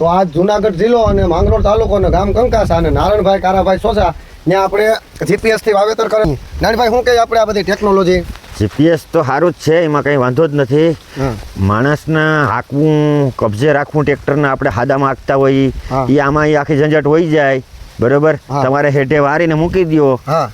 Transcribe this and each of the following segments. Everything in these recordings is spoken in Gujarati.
તો આ જુનાગઢ જિલ્લો અને માંગરોળ તાલુકો અને ગામ કંકાસા અને નારણભાઈ કારાભાઈ સોસા ત્યાં આપણે જીપીએસથી વાવેતર કરીએ નાનભાઈ શું કહે આપણે આ બધી ટેકનોલોજી જીપીએસ તો સારું જ છે એમાં કંઈ વાંધો જ નથી. માણસના હાંકવું કબજે રાખવું ટ્રેક્ટરને આપણે હાદામાં હાંકતા હોઈએ. એ આમાં ઈ આખી ઝંઝટ હોઈ જાય. બરોબર? તમારે હેઠે વારીને મૂકી દો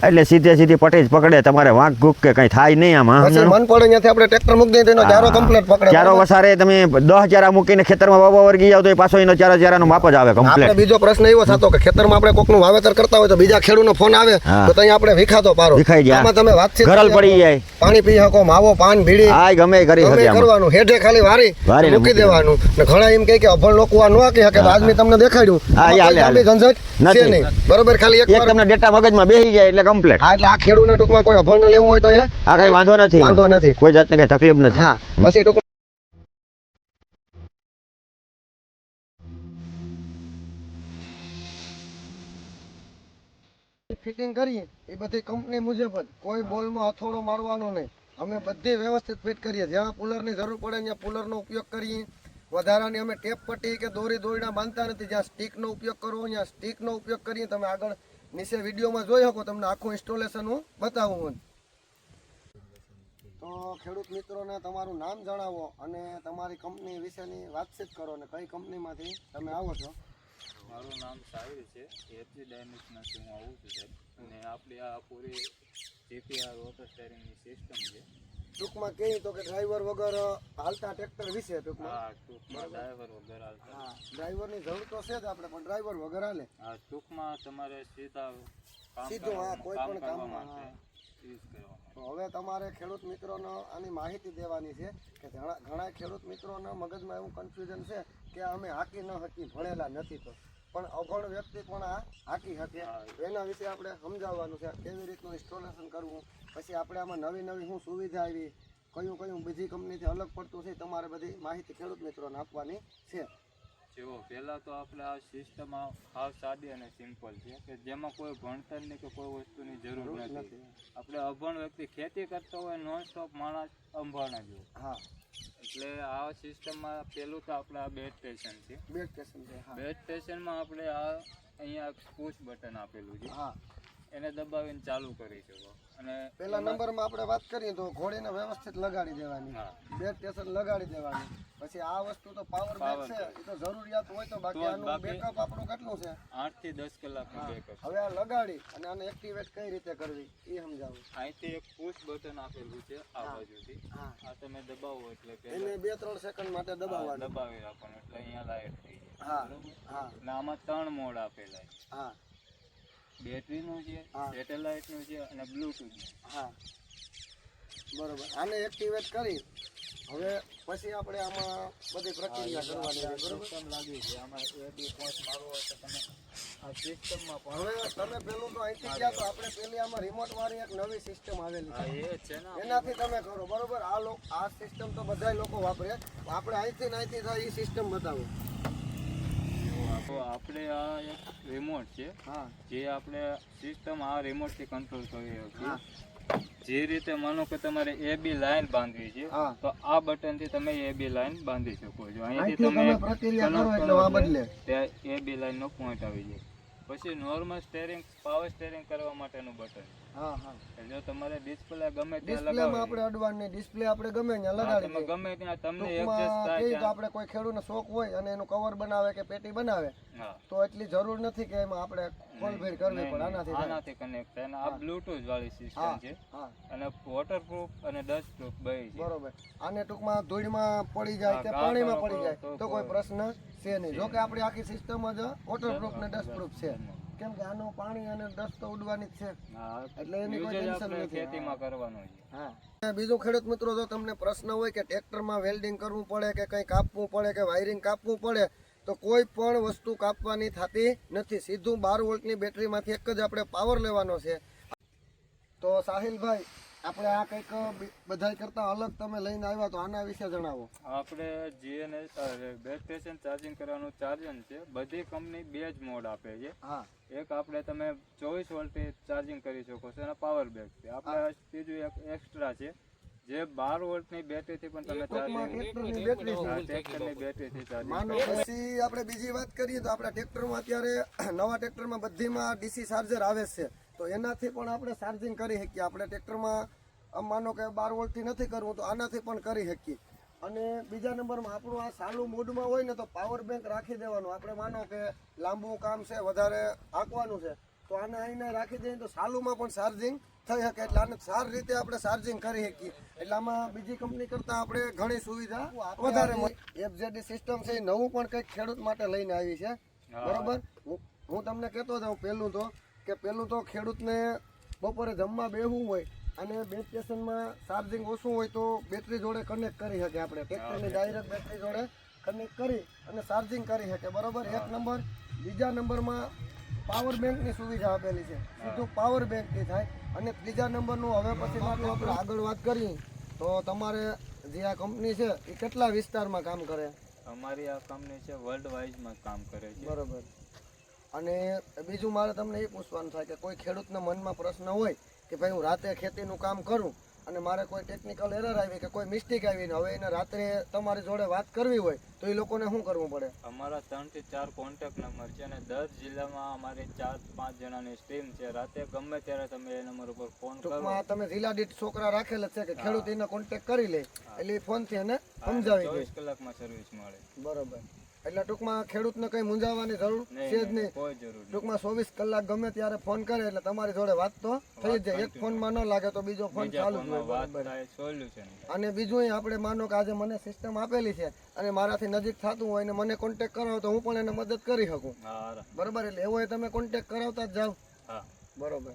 એટલે સીધે સીધી પટેજ પકડે. તમારે વાંક ગુક કે કઈ થાય નહીં આમાં મન પડે ત્યાંથી આપણે ટ્રેક્ટર મૂકી દઈએ તો ચારો કમ્પ્લીટ પકડે. ચારો વસારે તમે દસ ચારા મૂકીને ખેતરમાં વાવવા વર્ગી જાવ તો એ પાછો એનો ચારા ચારાનો માપ જ આવે આપણે બીજો પ્રશ્ન એવો થતો કે ખેતરમાં આપણે કોકનું વાવેતર કરતા હોય તો બીજા ખેડૂતનો ફોન આવે તો ત્યાં આપણે વિખાતો પારો. વિખાઈ જાય. આમાં તમે વાતચીત ગરલ પડી જાય. પાણી પી શકો માવો પાન બીડી. હા ગમે કરી શકે કરવાનું. હેઠે ખાલી વારી મૂકી દેવાનું. ને ઘણા એમ કહે કે અભણ લોકો આ ન કહે કે તો તમને દેખાડ્યું. આ ઝંઝટ. નહીં. બરોબર ખાલી એક એક વાર તમને ડેટા મગજમાં બેસી જાય એટલે કમ્પ્લેટ હા એટલે આ ખેડૂતના ટૂંકમાં કોઈ અભણ લેવું હોય તો એ? આ કઈ વાંધો નથી. વાંધો નથી. કોઈ જાતની કઈ તકલીફ નથી. હા પછી ટૂંક ફિટિંગ કરીએ એ બધી કંપની મુજબ જ. કોઈ બોલમાં હથોડો મારવાનો નહીં. અમે બધી વ્યવસ્થિત ફિટ કરીએ. જ્યાં પુલરની જરૂર પડે ત્યાં પુલરનો ઉપયોગ કરીએ. વધારાની અમે ટેપ પટ્ટી કે દોરી દોરીના બાંધતા નથી. જ્યાં સ્ટીકનો ઉપયોગ કરવો ત્યાં સ્ટીકનો ઉપયોગ કરીએ તમે આગળ નીચે વિડીયોમાં જોઈ શકો. તમને આખું ઇન્સ્ટોલેશન હું બતાવું હું તો ખેડૂત મિત્રોને તમારું નામ જણાવો અને તમારી કંપની વિશેની વાતચીત કરો અને કઈ કંપનીમાંથી તમે આવો છો? મારું નામ સાહિર છે. એચજી ડાયનેક્સમાંથી હું આવું છું સાહેબ અને આપણી આ પૂરી જીપીઆર ઓટો સ્ટેરિંગની સિસ્ટમ છે. ટૂંકમાં કહીએ તો કે ડ્રાઈવર વગર હાલતા ટ્રેક્ટર વિશે ટૂંકમાં. ડ્રાઈવર વગર હાલતા. હા ડ્રાઈવરની જરૂર તો છે જ આપણે પણ ડ્રાઈવર વગર હાલે. ટૂંકમાં તમારે સીધા સીધું, હા, કોઈ પણ કામમાં, તો હવે તમારે ખેડૂત મિત્રોનો આની માહિતી દેવાની છે કે ઘણા ઘણા ખેડૂત મિત્રોના મગજમાં એવું કન્ફ્યુઝન છે કે અમે હાકી ન હકી ભણેલા નથી તો. પણ અભણ વ્યક્તિ પણ આ હાકી શકે. એના વિશે આપણે સમજાવવાનું છે. કેવી રીતનું ઇન્સ્ટોલેશન કરવું? પછી આપણે આમાં નવી નવી શું સુવિધા આવી? કયું કયું બીજી કંપનીથી અલગ પડતું છે તમારે બધી માહિતી ખેડૂત મિત્રોને આપવાની છે. જુઓ પહેલાં તો આપણે આ સિસ્ટમ હાવ સાદી અને સિમ્પલ છે કે જેમાં કોઈ ભણતરની કે કોઈ વસ્તુની જરૂર નથી. આપણે અભણ વ્યક્તિ ખેતી કરતો હોય નોન સ્ટોપ માણસ અંભાણા જેવો. હા. એટલે આ સિસ્ટમમાં પેલું તો આપણે આ બેડ સ્ટેશન છે. બેડ સ્ટેશન છે બેડ સ્ટેશનમાં આપણે આ અહીંયા પુશ બટન આપેલું છે. હા. એને દબાવીને ચાલુ કરી શકો. અને પેલા નંબરમાં આપણે વાત કરીએ તો ઘોડીને વ્યવસ્થિત લગાડી દેવાની. બે સ્ટેશન લગાડી દેવાની. પછી આ વસ્તુ તો પાવર બેક છે એ તો જરૂરિયાત હોય તો બાકી આનું બેકઅપ આપણું કેટલું છે? 8 થી દસ કલાકનું બેકઅપ હવે આ લગાડી અને આને એક્ટિવેટ કઈ રીતે કરવી એ સમજાવું. અહીંથી એક પુશ બટન આપેલું છે આ. બાજુથી. આ તમે દબાવો એટલે એને પહેલા બે ત્રણ સેકન્ડ માટે દબાવવાનું. દબાવી રાખવાનું એટલે અહીંયા લાઈટ થઈ જાય. હા હા. અને આમાં ત્રણ મોડ આપેલા છે. હા. બેટરીનું છે સેટેલાઇટનું છે અને બ્લૂટૂથ હા. બરોબર. આને એક્ટિવેટ કરી હવે પછી આપણે આમાં બધી પ્રક્રિયા કરવાની છે બરોબર? સિસ્ટમ લાગી છે. આમાં એ બી પોઈન્ટ મારવો હોય તો તમે આ સિસ્ટમમાં હવે તમે પેલું તો અહીંથી ગયા તો આપણે પેલી આમાં રિમોટ વાળી એક નવી સિસ્ટમ આવેલી છે. એ છે ને એનાથી તમે કરો બરોબર? આ લોકો આ સિસ્ટમ તો બધાય લોકો વાપરે. આપણે અહીંથી ને અહીંથી થાય એ સિસ્ટમ બતાવો. તો આપણે આ એક રિમોટ છે હા. જે આપણે સિસ્ટમ આ રિમોટથી કંટ્રોલ કરી હા. શકીએ જે રીતે માનો કે તમારે એ બી લાઈન બાંધવી છે તો આ બટનથી તમે એ બી લાઈન બાંધી શકો છો. અહીંથી તમે એ બી લાઈનનો પોઈન્ટ આવી જાય. પછી નોર્મલ સ્ટેરિંગ પાવર સ્ટેરિંગ કરવા માટેનું બટન હા હા. જો તમારે ડિસ્પ્લે ગમે ત્યાં ડિસ્પ્લેમાં આપણે અડવાન ને ડિસ્પ્લે આપણે ગમે ત્યાં લગાડી તમે ગમે ત્યાં તમને એડજસ્ટ થાય કહીએ આપણે કોઈ ખેડૂતનો શોખ હોય અને એનું કવર બનાવે કે પેટી બનાવે તો એટલી જરૂર નથી કે એમાં આપણે ખોલભેર કરવી પડે આનાથી આનાથી કનેક્ટ અને આ બ્લૂટૂથ વાળી સિસ્ટમ છે. અને વોટરપ્રૂફ અને ડસ્ટ પ્રૂફ બે છે. બરોબર. આને ટૂંકમાં ધૂળમાં પડી જાય કે પાણીમાં પડી જાય તો- કોઈ પ્રશ્ન છે નહીં. જો કે આપણી આખી સિસ્ટમ જ વોટરપ્રૂફ ને ડસ્ટપ્રૂફ છે. કેમ કે આનું પાણી અને ડસ્ટ તો ઉડવાની જ છે. એટલે એની કોઈ ટેન્શન નથી. ખેતીમાં કરવાનું છે. હા. બીજો બીજું ખેડૂત મિત્રો જો તમને પ્રશ્ન હોય કે ટ્રેક્ટરમાં વેલ્ડિંગ કરવું પડે કે કંઈ કાપવું પડે કે વાયરિંગ કાપવું પડે તો કોઈ પણ વસ્તુ કાપવાની થતી નથી. સીધું બાર વોલ્ટની બેટરીમાંથી એક જ આપણે પાવર લેવાનો છે. તો સાહિલભાઈ આપણે આ કંઈક બધા બધાય કરતાં અલગ તમે લઈને આવ્યા તો આના વિશે જણાવો. આપણે જીએનએસ બેઝ સ્ટેશન ચાર્જિંગ કરવાનું ચાર્જર છે. બધી કંપની બે જ મોડ આપે છે. હા. એક આપણે તમે ચોવીસ વોલ્ટથી ચાર્જિંગ કરી શકો છો અને પાવર બેક છે. આપણે ત્રીજું એક એક્સ્ટ્રા છે. જે બાર વોલ્ટની બેટરીથી પણ તમે ચાર્જિંગ ટ્રેક્ટરની બેટરી પછી આપણે બીજી વાત કરીએ તો આપણા ટ્રેક્ટરમાં અત્યારે નવા ટ્રેક્ટરમાં બધીમાં ડીસી ચાર્જર આવે છે. તો એનાથી પણ આપણે ચાર્જિંગ કરી શકીએ. આપણે ટ્રેક્ટરમાં આમ માનો કે બાર વોલ્ટથી નથી કરવું તો આનાથી પણ કરી શકીએ. અને બીજા નંબરમાં આપણું આ સાલું મૂડમાં હોય ને તો પાવર બેંક રાખી દેવાનું. આપણે માનો કે લાંબુ કામ છે વધારે હાંકવાનું છે. તો આને અહીંને રાખી દઈએ તો સાલુમાં પણ ચાર્જિંગ થઈ શકે એટલે આને સારી રીતે આપણે ચાર્જિંગ કરી શકીએ. એટલે આમાં બીજી કંપની કરતાં આપણે ઘણી સુવિધા વધારે એફઝેડ સિસ્ટમ છે એ નવું પણ કંઈક ખેડૂત માટે લઈને આવી છે. બરાબર? હું હું તમને કહેતો જાઉં પહેલું તો કે પહેલું તો ખેડૂતને બપોરે જમવા બેહવું હોય અને બે સ્ટેશનમાં ચાર્જિંગ ઓછું હોય તો બેટરી જોડે કનેક્ટ કરી શકે આપણે. ટ્રેક્ટરની ડાયરેક્ટ બેટરી જોડે કનેક્ટ કરી અને ચાર્જિંગ કરી શકે. બરોબર? એક નંબર બીજા નંબરમાં પાવર બેંકની સુવિધા આપેલી છે. સીધું પાવર બેંકથી થાય. અને ત્રીજા નંબરનું હવે પછી માટે આપણે આગળ વાત કરીએ તો તમારે જે આ કંપની છે એ કેટલા વિસ્તારમાં કામ કરે? અમારી આ કંપની છે વર્લ્ડ વાઇઝમાં કામ કરે છે. બરોબર. અને બીજું મારે તમને એ પૂછવાનું થાય કે કોઈ ખેડૂતના મનમાં પ્રશ્ન હોય કે ભાઈ હું રાતે ખેતીનું કામ કરું અને મારે કોઈ ટેકનિકલ એરર આવી કે કોઈ મિસ્ટેક આવી ને હવે એને રાત્રે તમારી જોડે વાત કરવી હોય તો એ લોકોને શું કરવું પડે? અમારા ત્રણથી ચાર કોન્ટેક્ટ નંબર છે અને દસ જિલ્લામાં અમારી ચાર પાંચ જણાની ટીમ છે. રાતે ગમે ત્યારે તમે એ નંબર ઉપર ફોન કરો. તમે જિલ્લા દીઠ છોકરા રાખેલા છે કે ખેડૂત એને કોન્ટેક્ટ કરી લે. એટલે એ ફોનથી એને સમજાવી દે. ચોવીસ કલાકમાં સર્વિસ મળે. બરોબર. એટલે ટૂંકમાં ખેડૂતને કંઈ મૂંઝાવવાની જરૂર છે જ નહીં. ટૂંકમાં ચોવીસ કલાક ગમે ત્યારે ફોન કરે એટલે તમારી જોડે વાત તો થઈ જ જાય. એક ફોનમાં ન લાગે તો બીજો ફોન ચાલુ અને બીજું આપણે માનો કે આજે મને સિસ્ટમ આપેલી છે અને મારાથી નજીક થતું હોય ને મને કોન્ટેક કરાવો તો હું પણ એને મદદ કરી શકું. બરોબર એટલે એવો તમે કોન્ટેક કરાવતા જ જાઓ. બરોબર.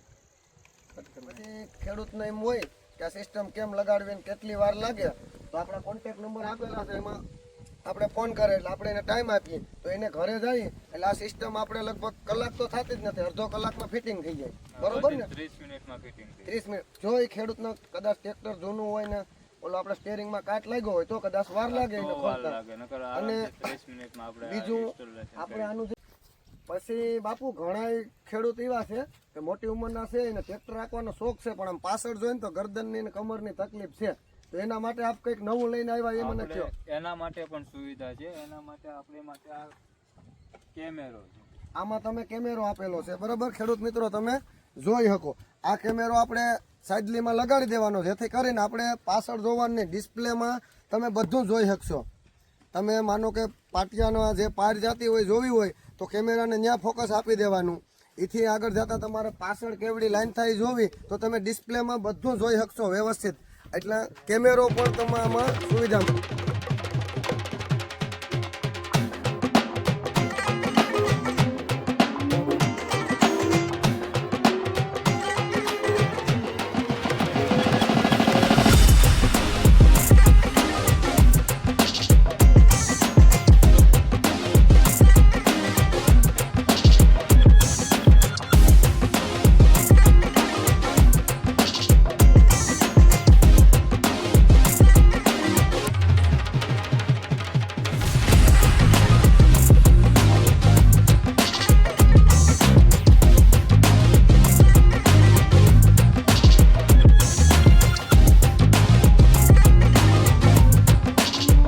પછી ખેડૂતને એમ હોય કે આ સિસ્ટમ કેમ લગાડવી ને કેટલી વાર લાગે? તો આપણા કોન્ટેક નંબર આપેલા છે એમાં આપણે ફોન કરે એટલે આપણે એને ટાઈમ આપીએ. તો એને ઘરે જઈએ એટલે આ સિસ્ટમ આપણે લગભગ કલાક તો થતી જ નથી. અડધો કલાકમાં ફિટિંગ થઈ જાય. બરોબર ને? ત્રીસ મિનિટમાં ફિટિંગ ત્રીસ મિનિટ. જો એ ખેડૂતનો કદાચ ટ્રેક્ટર જૂનું હોય ને ઓલો આપણે સ્ટેરિંગમાં કાટ લાગ્યો હોય તો કદાચ વાર લાગે એને ખોલતા આપણે બીજું આપણે આનું પછી બાપુ ઘણા ખેડૂત એવા છે કે મોટી ઉંમરના છે એને ટ્રેક્ટર રાખવાનો શોખ છે પણ આમ પાછળ જોઈને તો ગરદનની ને કમરની તકલીફ છે. તો એના માટે આપ કંઈક નવું લઈને આવ્યા એ મને કહો એના માટે પણ સુવિધા છે. એના માટે આપણે માટે આ કેમેરો છે. આમાં તમે કેમેરો આપેલો છે. બરાબર? ખેડૂત મિત્રો તમે જોઈ શકો. આ કેમેરો આપણે સાઇડલીમાં લગાડી દેવાનો જેથી કરીને આપણે પાછળ જોવાની ડિસ્પ્લેમાં તમે બધું જોઈ શકશો. તમે માનો કે પાટિયાનો જે પાર જાતી હોય જોવી હોય તો કેમેરાને ત્યાં ફોકસ આપી દેવાનું. એથી આગળ જતાં તમારે પાછળ કેવડી લાઈન થાય જોવી તો તમે ડિસ્પ્લેમાં બધું જોઈ શકશો વ્યવસ્થિત. એટલે કેમેરો પણ તમારામાં સુવિધા